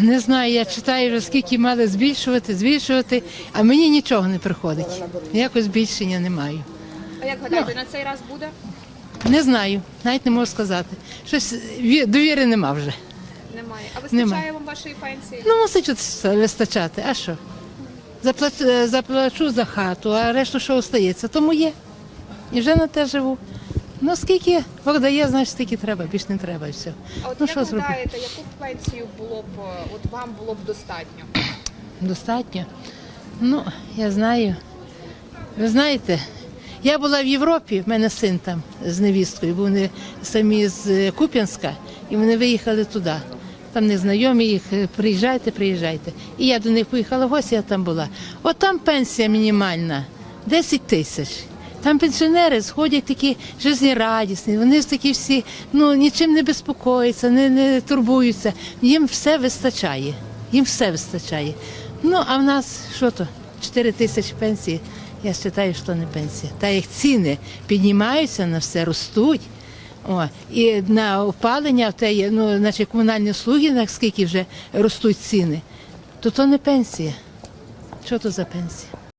Не знаю, я читаю вже скільки мали збільшувати, збільшувати, а мені нічого не приходить. Ніякого збільшення не маю. А як гадаєте, на цей раз буде? Не знаю, навіть не можу сказати. Щось ві- довіри нема вже. Немає. А вистачає Немає. вам вашої пенсії? Ну, мусить от вистачати. А що? Заплачу, е, заплачу за хату, а решту що остається, тому є. І вже на те живу. Ну, скільки Бог дає, значить, стільки треба, більш не треба і все. А от ну, як що зробити? гадаєте, яку б пенсію було б от вам було б достатньо? Достатньо. Ну, я знаю. Ви знаєте, я була в Європі, в мене син там з невісткою, бо вони самі з е, Куп'янська, і вони виїхали туди. Там не знайомі їх, е, приїжджайте, приїжджайте. І я до них поїхала в гості, я там була. От там пенсія мінімальна 10 тисяч. Там пенсіонери сходять такі жизнерадісні, вони такі всі ну, нічим не безпокоються, не, не турбуються. Їм все вистачає. Їм все вистачає. Ну, а в нас що то? 4 тисячі пенсії. Я вважаю, що не пенсія. Та як ціни піднімаються на все, ростуть. О, і на опалення, те є, ну, значить, комунальні услуги, наскільки вже ростуть ціни, то то не пенсія. Що то за пенсія?